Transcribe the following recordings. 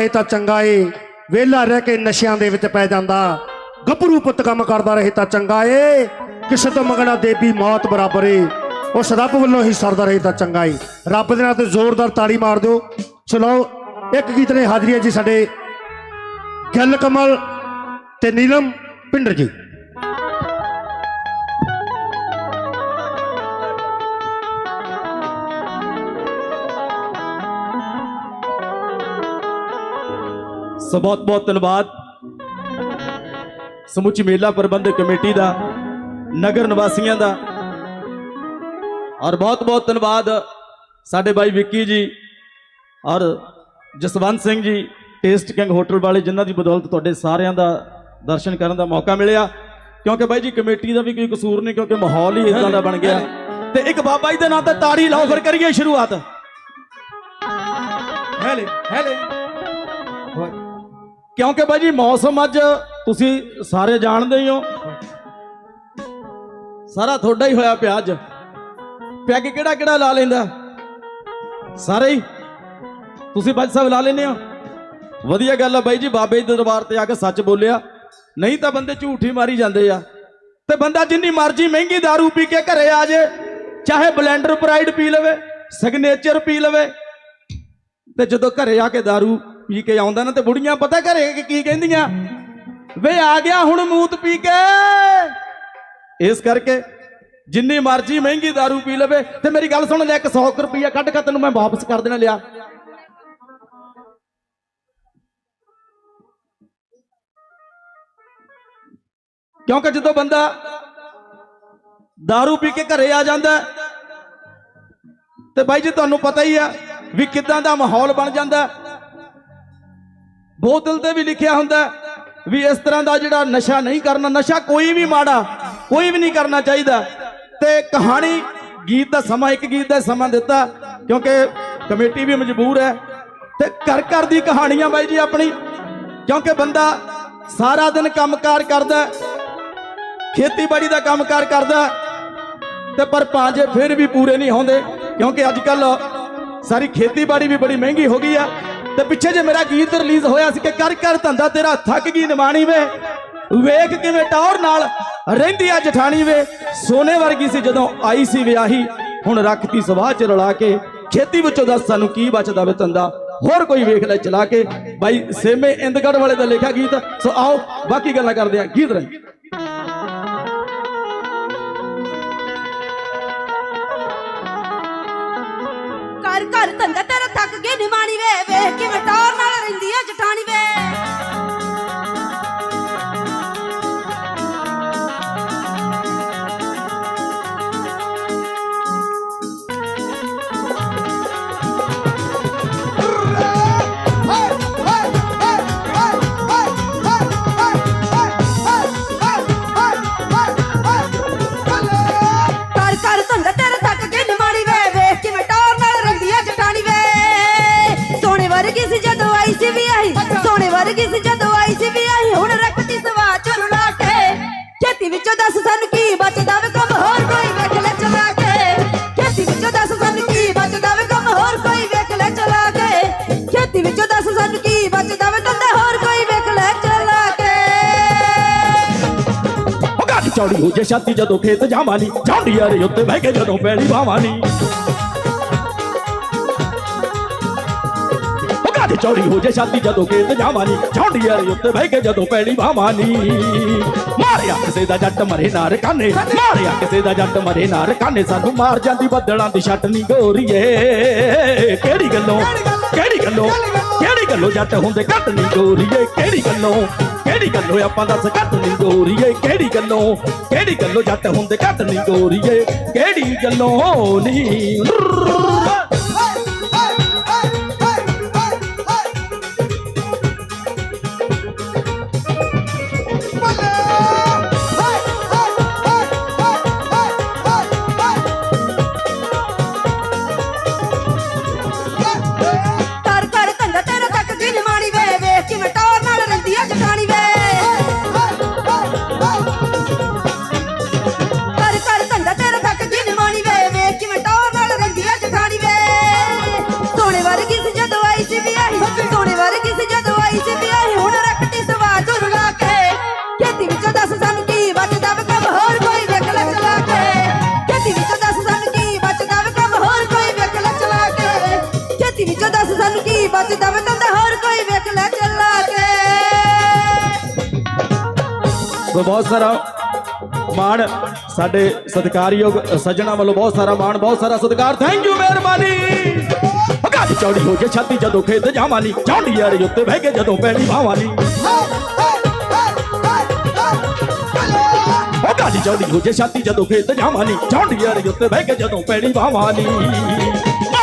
ਰਹੇ ਤਾਂ ਚੰਗਾ ਏ। ਵਿਹਲਾ ਰਹਿ ਕੇ ਨਸ਼ਿਆਂ ਦੇ ਵਿੱਚ ਪੈ ਜਾਂਦਾ। ਗੱਭਰੂ ਪੁੱਤ ਕੰਮ ਕਰਦਾ ਰਹੇ ਤਾਂ ਚੰਗਾ ਏ। ਕਿਸੇ ਤੋਂ ਮੰਗਣਾ ਦੇਵੀ ਮੌਤ ਬਰਾਬਰ ਏ। ਉਸ ਰੱਬ ਵੱਲੋਂ ਹੀ ਸਰਦਾ ਰਹੇ ਤਾਂ ਚੰਗਾ ਏ। ਰੱਬ ਦੇ ਨਾਂ ਤੇ ਜ਼ੋਰਦਾਰ ਤਾੜੀ ਮਾਰ ਦਿਓ। ਸੁਣਾਓ, ਇੱਕ ਗੀਤ ਨੇ ਹਾਜ਼ਰੀ ਹੈ ਜੀ ਸਾਡੇ। ਗਿੱਲ ਕਮਲ ਤੇ ਨੀਲਮ ਪਿੰਡਰ ਜੀ। ਸੋ ਬਹੁਤ ਬਹੁਤ ਧੰਨਵਾਦ। ਸਮੁੱਚੀ ਮੇਲਾ ਪ੍ਰਬੰਧਕ ਕਮੇਟੀ ਦਾ, ਨਗਰ ਨਿਵਾਸੀਆਂ ਦਾ। ਔਰ ਬਹੁਤ ਬਹੁਤ ਧੰਨਵਾਦ ਸਾਡੇ ਭਾਈ ਵਿੱਕੀ ਜੀ ਔਰ Jaswant Singh ji, taste king hotel ਵਾਲੇ, ਜਿਨ੍ਹਾਂ ਦੀ ਬਦੌਲਤ ਤੁਹਾਡੇ ਸਾਰਿਆਂ ਦਾ ਦਰਸ਼ਨ ਕਰਨ ਦਾ ਮੌਕਾ ਮਿਲਿਆ। ਕਿਉਂਕਿ ਬਾਈ ਜੀ, ਕਮੇਟੀ ਦਾ ਵੀ ਕੋਈ ਕਸੂਰ ਨਹੀਂ, ਕਿਉਂਕਿ ਮਾਹੌਲ ਹੀ ਇਦਾਂ ਦਾ ਬਣ ਗਿਆ। ਤੇ ਇੱਕ ਬਾਬਾ ਜੀ ਦੇ ਨਾਂ ਤੇ ਤਾੜੀ ਲਾਓ, ਫਿਰ ਕਰੀਏ ਸ਼ੁਰੂਆਤ। ਹੈਲੇ ਹੈਲੇ। ਕਿਉਂਕਿ ਬਾਈ ਜੀ ਮੌਸਮ ਅੱਜ ਤੁਸੀਂ ਸਾਰੇ ਜਾਣਦੇ ਹੀ ਹੋ ਸਾਰਾ ਤੁਹਾਡਾ ਹੀ ਹੋਇਆ ਪਿਆ ਅੱਜ ਪੈਗ ਕਿਹੜਾ ਕਿਹੜਾ ਲਾ ਲੈਂਦਾ ਸਾਰੇ ਹੀ ਤੁਸੀਂ ਬਾਈ ਸਾਹਿਬ ਲਾ ਲੈਨੇ ਹੋ ਵਧੀਆ ਗੱਲ ਆ ਬਾਈ ਜੀ ਬਾਬੇ ਦੇ ਦਰਬਾਰ ਤੇ ਆ ਕੇ ਸੱਚ ਬੋਲਿਆ ਨਹੀਂ ਤਾਂ ਬੰਦੇ ਝੂਠੀ ਮਾਰੀ ਜਾਂਦੇ ਆ ਤੇ ਬੰਦਾ ਜਿੰਨੀ ਮਰਜ਼ੀ ਮਹਿੰਗੀ दारू ਪੀ ਕੇ ਘਰੇ ਆ ਜੇ ਚਾਹੇ ਬਲੈਂਡਰ ਪ੍ਰਾਈਡ ਪੀ ਲਵੇ ਸਿਗਨੇਚਰ ਪੀ ਲਵੇ ਤੇ ਜਦੋਂ ਘਰੇ ਆ ਕੇ दारू ਪੀ ਕੇ ਆਉਂਦਾ ਨਾ ਤੇ ਬੁੜੀਆਂ ਪਤਾ ਘਰੇ ਕੀ- ਕੀ ਕਹਿੰਦੀਆਂ ਵੇ ਆ ਗਿਆ ਹੁਣ ਮੂਤ ਪੀ ਕੇ ਇਸ ਕਰਕੇ ਜਿੰਨੀ ਮਰਜ਼ੀ ਮਹਿੰਗੀ दारू ਪੀ ਲਵੇ ਤੇ ਮੇਰੀ ਗੱਲ ਸੁਣ ਲੈ ਇੱਕ 100 ਰੁਪਈਆ ਕੱਢ ਕੇ ਤੈਨੂੰ ਮੈਂ ਵਾਪਸ ਕਰ ਦੇਣਾ ਲਿਆ ਕਿਉਂਕਿ ਜਦੋਂ ਬੰਦਾ दारू ਪੀ ਕੇ ਘਰੇ ਆ ਜਾਂਦਾ ਹੈ, ਤੇ ਬਾਈ ਜੀ ਤੁਹਾਨੂੰ ਪਤਾ ਹੀ ਆ ਵੀ ਕਿਦਾਂ ਦਾ ਮਾਹੌਲ ਬਣ ਜਾਂਦਾ ਹੈ। ਬੋਤਲ ਤੇ ਵੀ ਲਿਖਿਆ ਹੁੰਦਾ ਵੀ ਇਸ ਤਰ੍ਹਾਂ ਦਾ ਜਿਹੜਾ ਨਸ਼ਾ ਨਹੀਂ ਕਰਨਾ ਨਸ਼ਾ ਕੋਈ ਵੀ ਮਾੜਾ ਕੋਈ ਵੀ ਨਹੀਂ ਕਰਨਾ ਚਾਹੀਦਾ। ਤੇ ਕਹਾਣੀ ਗੀਤ ਦਾ ਸਮਾਂ ਇੱਕ ਗੀਤ ਦਾ ਸਮਾਂ ਦਿੱਤਾ ਕਿਉਂਕਿ ਕਮੇਟੀ ਵੀ ਮਜਬੂਰ ਹੈ। ਤੇ ਘਰ ਘਰ ਦੀ ਕਹਾਣੀਆਂ ਬਾਈ ਜੀ ਆਪਣੀ ਕਿਉਂਕਿ ਬੰਦਾ ਸਾਰਾ ਦਿਨ ਕੰਮਕਾਰ ਕਰਦਾ ਖੇਤੀਬਾੜੀ ਦਾ ਕੰਮਕਾਰ ਕਰਦਾ ਹੈ, ਤੇ ਪਰ ਪਾਂਜੇ ਫਿਰ ਵੀ ਪੂਰੇ ਨਹੀਂ ਹੁੰਦੇ ਕਿਉਂਕਿ ਅੱਜ ਕੱਲ ਸਾਰੀ ਖੇਤੀਬਾੜੀ ਵੀ ਬੜੀ ਮਹਿੰਗੀ ਹੋ ਗਈ ਆ। ਤੇ ਪਿੱਛੇ ਜੇ ਮੇਰਾ ਗੀਤ ਰਿਲੀਜ਼ ਹੋਇਆ ਸੀ ਕਿ ਕਰ ਕਰ ਧੰਦਾ ਤੇਰਾ ਥੱਕ ਗਈ ਨਿਮਾਣੀ ਵੇ। ਵੇਖ ਕਿਵੇਂ ਟੌਰ ਨਾਲ ਰਹਿੰਦੀ ਆ ਜਠਾਣੀ ਵੇ। ਸੋਨੇ ਵਰਗੀ ਸੀ ਜਦੋਂ ਆਈ ਸੀ ਵਿਆਹੀ, ਹੁਣ ਰੱਖਤੀ ਸਵਾਹ ਚ ਰਲਾ ਕੇ। ਖੇਤੀ ਵਿੱਚੋਂ ਦੱਸ ਸਾਨੂੰ ਕੀ ਬਚਦਾ ਵੇ ਧੰਦਾ। ਹੋਰ ਕੋਈ ਵੇਖ ਲੈ ਚਲਾ ਕੇ। ਬਾਈ ਸੇਮੇ ਇੰਦਗੜ ਵਾਲੇ ਦਾ ਲਿਖਿਆ ਗੀਤ। ਸੋ ਆਓ ਬਾਕੀ ਗੱਲਾਂ ਕਰਦੇ ਆ। ਗੀਤ ਰਾਹੀਂ ਘਰ ਕਰ ਧੰਦਾ ਤੇਰਾ ਥੱਕ ਕੇ ਨਿਮਾਣੀ ਵੇ, ਵੇਖ ਕਿਵੇਂ ਟੌਰ ਨਾਲ ਰਹਿੰਦੀ ਆ ਜਠਾਣੀ ਵੇ। ਸੋਨੇ ਵਰਗੀ ਸੀ ਜਦੋਂ ਆਈ ਸੀ ਵੀ ਆਈ ਹੁਣ ਰੱਖਤੀ ਸਵਾ ਚੁਰ ਲਾ ਕੇ ਖੇਤੀ ਵਿੱਚੋਂ ਦੱਸ ਸਾਨੂੰ ਕੀ ਬਚਦਾ ਵੇ ਕੰਮ, ਹੋਰ ਕੋਈ ਵੇਖ ਲੈ ਚਲਾ ਕੇ। ਖੇਤੀ ਵਿੱਚੋਂ ਦੱਸ ਸਾਨੂੰ ਕੀ ਬਚਦਾ ਵੇ ਕੰਮ, ਹੋਰ ਕੋਈ ਵੇਖ ਲੈ ਚਲਾ ਕੇ। ਖੇਤੀ ਵਿੱਚੋਂ ਦੱਸ ਸਾਨੂੰ ਕੀ ਬਚਦਾ ਵੇ ਧੰਦਾ, ਹੋਰ ਕੋਈ ਵੇਖ ਲੈ ਚਲਾ ਕੇ। ਉਹ ਗੱਡੀ ਚੌੜੀ ਹੋ ਜੇ ਛਾਤੀ ਜਦੋਂ ਖੇਤ ਜਾਵਾਨੀ ਝਾਂਡੀ ਯਾਰੇ ਉੱਤੇ ਬਹਿ ਕੇ ਜਦੋਂ ਪੈਲੀ ਭਾਵਾਨੀ ਉਹ ਚੌੜੀ ਹੋ ਜੇ ਛਾਤੀ ਜਦੋਂ ਖੇਤ ਜਾਵਾਨੀ ਝਾਂਡੀ ਯਾਰੇ ਉੱਤੇ ਬਹਿ ਕੇ ਜਦੋਂ ਪੈਲੀ ਭਾਵਾਨੀ ਮਾਰਿਆ ਕਿਸੇ ਦਾ ਜੱਟ ਮਰੇ ਨਾਰ ਕਾਨੇ ਮਾਰਿਆ ਕਿਸੇ ਦਾ ਜੱਟ ਮਰੇ ਨਾਰ ਕਾਨੇ ਸਾਨੂੰ ਮਾਰ ਜਾਂਦੀ ਬੱਦਲਾਂ ਦੀ ਛੱਟ ਗੋਰੀਏ। ਕਿਹੜੀ ਗੱਲੋਂ ਕਿਹੜੀ ਗੱਲੋਂ ਕਿਹੜੀ ਗੱਲੋਂ ਜੱਟ ਹੁੰਦੇ ਘੱਟ ਨੀ ਗੋਰੀਏ? ਕਿਹੜੀ ਗੱਲੋਂ ਕਿਹੜੀ ਗੱਲੋਂ ਆਪਾਂ ਦੱਸ ਘੱਟ ਨੀ ਗੋਰੀਏ? ਕਿਹੜੀ ਗੱਲੋਂ ਕਿਹੜੀ ਗੱਲੋਂ ਜੱਟ ਹੁੰਦੇ ਘੱਟ ਨੀ ਗੋਰੀਏ? ਕਿਹੜੀ ਗੱਲੋਂ ਨੀ? ਬਚਦਾ ਵੇ ਬਹੁਤ ਸਾਰਾ ਮਾਣ ਸਾਡੇ ਸਤਿਕਾਰਯੋਗ ਸੱਜਣਾ ਵੱਲੋਂ ਬਹੁਤ ਸਾਰਾ ਮਾਣ, ਬਹੁਤ ਸਾਰਾ ਸਤਿਕਾਰ। ਥੈਂਕ ਯੂ ਮਿਹਰਬਾਨੀ। ਭਗਾਲੀ ਚੌੜੀ ਹੋ ਕੇ ਛਾਤੀ ਜਦੋਂ ਖੇਤ ਜਾਵਾਨੀ ਚੌਂਡੀ ਯਾਰ ਉੱਤੇ ਬਹਿ ਕੇ ਜਦੋਂ ਪੈਣੀ ਭਾਵਾਨੀ ਭਗਾਲੀ ਚੌੜੀ ਹੋ ਕੇ ਛਾਤੀ ਜਦੋਂ ਖੇਤ ਜਾਵਾਨੀ ਚੌਂਡੀ ਯਾਰ ਉੱਤੇ ਬਹਿ ਕੇ ਜਦੋਂ ਪੈਣੀ ਭਾਵਾਨੀ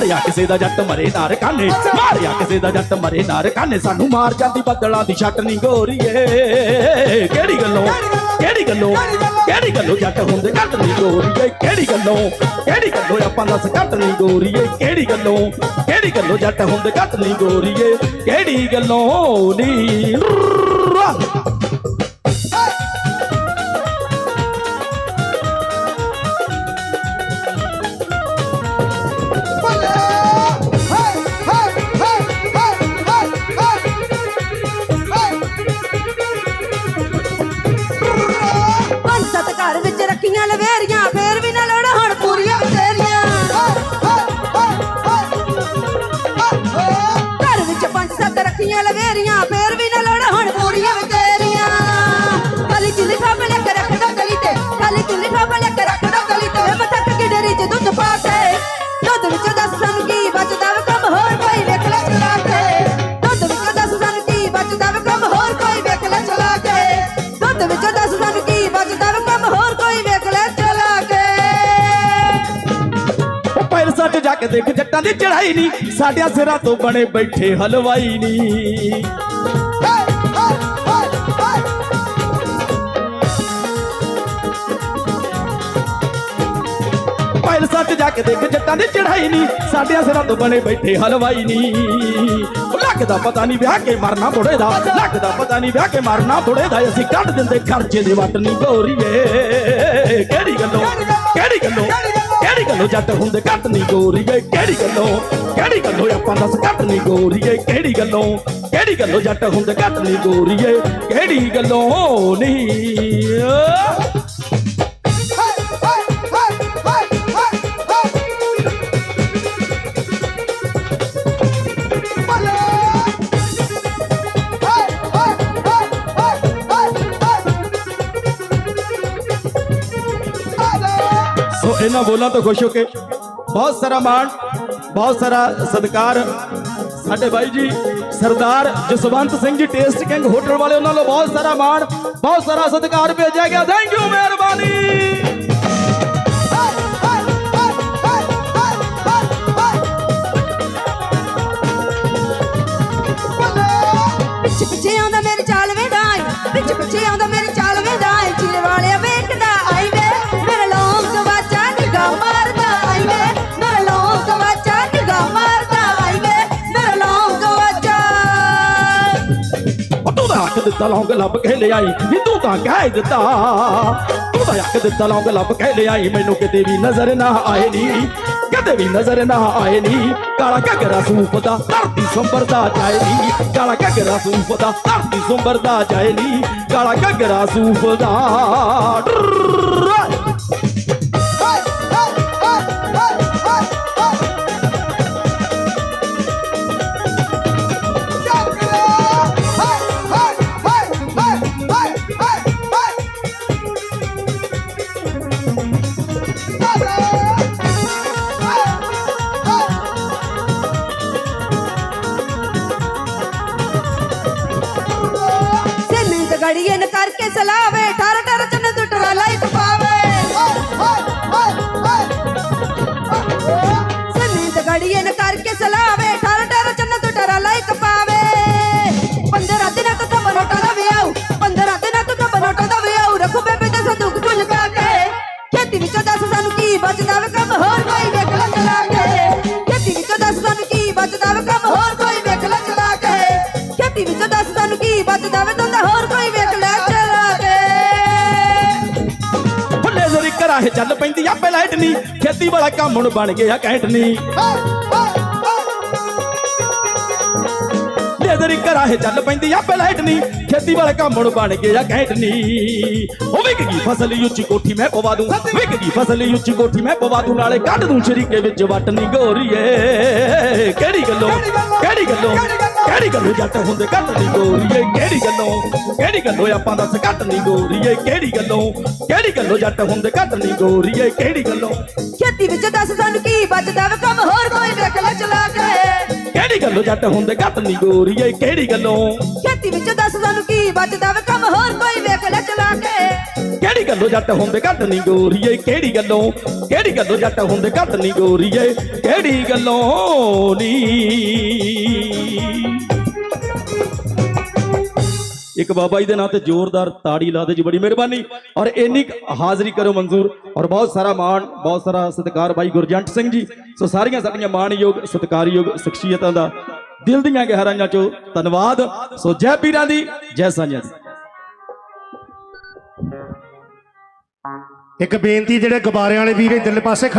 ਮਾਰਿਆ ਕਿਸੇ ਦਾ ਜੱਟ ਮਰੇ ਨਾਰ ਕਾਨੇ, ਮਾਰਿਆ ਕਿਸੇ ਦਾ ਜੱਟ ਮਰੇ ਨਾਰ ਕਾਨੇ। ਸਾਨੂੰ ਮਾਰ ਜਾਂਦੀ, ਬੱਦਲਾਂ ਦੀ ਛੱਟ ਗੋਰੀਏ। ਕਿਹੜੀ ਗੱਲੋਂ ਕਿਹੜੀ ਗੱਲੋਂ ਕਿਹੜੀ ਗੱਲੋਂ ਜੱਟ ਹੁੰਦੇ ਘੱਟ ਨਹੀਂ ਗੋਰੀਏ? ਕਿਹੜੀ ਗੱਲੋਂ ਕਿਹੜੀ ਗੱਲੋਂ ਆਪਾਂ ਦੱਸ ਘੱਟ ਨਹੀਂ ਗੋਰੀਏ? ਕਿਹੜੀ ਗੱਲੋਂ ਕਿਹੜੀ ਗੱਲੋਂ ਜੱਟ ਹੁੰਦੇ ਘੱਟ ਨਹੀਂ ਗੋਰੀਏ? ਕਿਹੜੀ ਗੱਲੋਂ ਨੀ? ਦੇਖ ਜੱਟਾਂ ਦੀ ਚੜਾਈ ਨਹੀਂ ਸਾਡਿਆਂ ਸਿਰਾਂ ਤੋਂ ਬਣੇ ਬੈਠੇ ਹਲਵਾਈ ਨਹੀਂ ਪੈਰ ਸੱਚ ਜਾ ਕੇ ਦੇਖ ਜੱਟਾਂ ਦੀ ਚੜਾਈ ਨਹੀਂ ਸਾਡਿਆਂ ਸਿਰਾਂ ਤੋਂ ਬਣੇ ਬੈਠੇ ਹਲਵਾਈ ਨਹੀਂ ਉਹ ਲੱਗਦਾ ਪਤਾ ਨਹੀਂ ਵਿਆਹ ਕੇ ਮਰਨਾ ਬੁੜੇ ਦਾ ਲੱਗਦਾ ਪਤਾ ਨਹੀਂ ਵਿਆਹ ਕੇ ਮਰਨਾ ਬੁੜੇ ਦਾ, ਅਸੀਂ ਕੱਢ ਦਿੰਦੇ ਖਰਚੇ ਦੇ ਵੱਟ ਨਹੀਂ ਗੋਰੀਏ। ਕਿਹੜੀ ਗੱਲੋਂ ਕਿਹੜੀ ਗੱਲੋਂ? ਕਿਹੜੀ ਗੱਲੋਂ ਜੱਟ ਹੁੰਦੇ ਘੱਟ ਨਹੀਂ ਗੋਰੀਏ? ਕਿਹੜੀ ਗੱਲੋਂ? ਕਿਹੜੀ ਗੱਲੋਂ ਆਪਾਂ ਦੱਸ ਘੱਟ ਨਹੀਂ ਗੋਰੀਏ? ਕਿਹੜੀ ਗੱਲੋਂ? ਕਿਹੜੀ ਗੱਲੋਂ ਜੱਟ ਹੁੰਦੇ ਘੱਟ ਨਹੀਂ ਗੋਰੀਏ? ਕਿਹੜੀ ਗੱਲੋਂ ਨਹੀਂ ਇਹਨਾਂ ਬੋਲਾਂ ਤੋਂ ਖੁਸ਼ ਹੋ ਕੇ ਬਹੁਤ ਸਾਰਾ ਮਾਣ, ਬਹੁਤ ਸਾਰਾ ਸਤਿਕਾਰ। ਸਾਡੇ ਬਾਈ ਜੀ, ਸਰਦਾਰ Jaswant Singh ji taste king hotel ਵਾਲੇ, ਉਹਨਾਂ ਨੂੰ ਬਹੁਤ ਸਾਰਾ ਮਾਣ, ਬਹੁਤ ਸਾਰਾ ਸਤਿਕਾਰ ਭੇਜਿਆ ਗਿਆ। ਥੈਂਕ ਯੂ ਮਿਹਰਬਾਨੀ। ਪਿੱਛੇ ਪਿੱਛੇ ਆਉਂਦਾ ਮੇਰੀ ਚਾਲ ਵੇਂਦਾ ਪਿੱਛੇ ਪਿੱਛੇ ਆਉਂਦਾ ਦਿੱਤਾ, ਲੌਂਗ ਲੱਭ ਕੇ ਲਿਆਈ। ਵੀ ਤੂੰ ਤਾਂ ਕਹਿ ਦਿੱਤਾ। ਤੂੰ ਤਾਂ ਹੱਕ ਦਿੱਤਾ, ਲੌਂਗ ਲੱਭ ਕੇ ਲਿਆਈ। ਮੈਨੂੰ ਕਿਤੇ ਵੀ ਨਜ਼ਰ ਨਾ ਆਏ ਨੀ। ਕਦੇ ਵੀ ਨਜ਼ਰ ਨਾ ਆਏ ਨੀ। ਕਾਲਾ ਘੱਗਰਾ ਸੂਪ ਦਾ ਧਰਤੀ ਸੰਭਰਦਾ ਜਾਏ ਨੀ। ਕਾਲਾ ਘੱਗਰਾ ਸੂਪ ਦਾ ਧਰਤੀ ਸੰਭਰਦਾ ਜਾਏ ਨੀ। ਕਾਲਾ ਘੱਗਰਾ ਸੂਪ ਦਾ ਵਿੱਚੋਂ ਦੱਸ ਸਾਨੂੰ ਕੀ ਬਚਦਾ ਵੇ ਤੂੰ ਤਾਂ ਹੋਰ ਕੋਈ ਵੇਖ ਲੈ ਚਲਾ ਕੇ। ਫੁੱਲੇ ਜ਼ਰੀ ਕਰਾਹੇ ਚੱਲ ਪੈਂਦੀ ਆਪੇ ਲਾਈਟ ਨਹੀਂ। ਖੇਤੀ ਵਾਲਾ ਕੰਮ ਹੁਣ ਬਣ ਗਿਆ ਕੈਂਟ ਨਹੀਂ। ਲੇਜ਼ਰੀ ਕਰਾਹੇ ਚੱਲ ਪੈਂਦੀ ਆਪੇ ਲਾਈਟ ਨਹੀਂ। ਖੇਤੀ ਵਾਲਾ ਕੰਮ ਹੁਣ ਬਣ ਗਿਆ ਕੈਂਟ ਨਹੀਂ। ਉਹ ਵਿਕ ਗਈ ਫਸਲ ਉੱਚੀ ਕੋਠੀ ਮੈਂ ਪਵਾ ਦੂੰ। ਵਿਕ ਗਈ ਫਸਲ ਉੱਚੀ ਕੋਠੀ ਮੈਂ ਪਵਾ ਦੂੰ। ਨਾਲੇ ਕੱਢ ਦੂੰ ਸ਼ਰੀਕੇ ਵਿੱਚ ਵੱਟ ਨਹੀਂ ਗੋਰੀਏ। ਕਿਹੜੀ ਗੱਲੋਂ? ਕਿਹੜੀ ਗੱਲੋਂ? ਕਿਹੜੀ ਗੱਲੋਂ ਜੱਟ ਹੁੰਦੇ ਘੱਟ ਨਹੀਂ ਗੋਰੀਏ? ਕਿਹੜੀ ਗੱਲੋਂ? ਕਿਹੜੀ ਗੱਲੋਂ ਆਪਾਂ ਦੱਸ ਘੱਟ ਨਹੀਂ ਗੋਰੀਏ? ਕਿਹੜੀ ਗੱਲੋਂ? ਕਿਹੜੀ ਗੱਲੋਂ ਜੱਟ ਹੁੰਦੇ ਘੱਟ ਨਹੀਂ ਗੋਰੀਏ? ਕਿਹੜੀ ਗੱਲੋਂ? ਖੇਤੀ ਵਿੱਚ ਦੱਸ ਸਾਨੂੰ ਕੀ ਬਚਦਾ ਵੇ? ਕੰਮ ਹੋਰ ਕੋਈ ਵੇਖ ਲੈ ਚਲਾ ਕੇ। ਕਿਹੜੀ ਗੱਲੋਂ ਜੱਟ ਹੁੰਦੇ? ਘੱਟ ਨਹੀਂ ਗੋਰੀਏ ਕਿਹੜੀ ਗੱਲੋਂ? ਖੇਤੀ ਵਿੱਚ ਦੱਸ ਸਾਨੂੰ ਕੀ ਬਚਦਾ ਵੇ? ਕੰਮ ਹੋਰ ਕੋਈ ਵੇਖ ਲੈ ਚਲਾ ਕੇ। ਕਿਹੜੀ ਗੱਲੋਂ ਜੱਟ ਹੁੰਦੇ? ਘੱਟ ਨਹੀਂ ਗੋਰੀਏ ਕਿਹੜੀ ਗੱਲੋਂ? ਕਿਹੜੀ ਗੱਲੋਂ ਜੱਟ ਹੁੰਦੇ? ਘੱਟ ਨਹੀਂ ਗੋਰੀਏ ਕਿਹੜੀ ਗੱਲੋਂ ਨੀ? ਇੱਕ ਬਾਬਾ ਜੀ ਦੇ ਨਾਂ ਤੇ ਜ਼ੋਰਦਾਰ ਤਾੜੀ ਲਾ ਦੇ ਜੀ, ਬੜੀ ਮਿਹਰਬਾਨੀ। ਔਰ ਇੰਨੀ ਹਾਜ਼ਰੀ ਕਰੋ ਮਨਜ਼ੂਰ। ਔਰ ਬਹੁਤ ਸਾਰਾ ਮਾਣ, ਬਹੁਤ ਸਾਰਾ ਸਤਿਕਾਰ ਬਾਈ ਗੁਰਜੰਟ ਸਿੰਘ ਜੀ। ਸੋ ਸਾਰੀਆਂ ਸਾਡੀਆਂ ਮਾਣਯੋਗ, ਸਤਿਕਾਰਯੋਗ ਸ਼ਖਸੀਅਤਾਂ ਦਾ ਦਿਲ ਦੀਆਂ ਗਹਿਰਾਈਆਂ ਚੋਂ ਧੰਨਵਾਦ। ਸੋ ਜੈ ਪੀਰਾਂ ਦੀ, ਜੈ ਸਾਂਝਾਂ ਦੀ। ਇੱਕ ਬੇਨਤੀ ਜਿਹੜੇ ਗੁਬਾਰਿਆਂ ਵਾਲੇ ਵੀਰ ਇਧਰਲੇ ਪਾਸੇ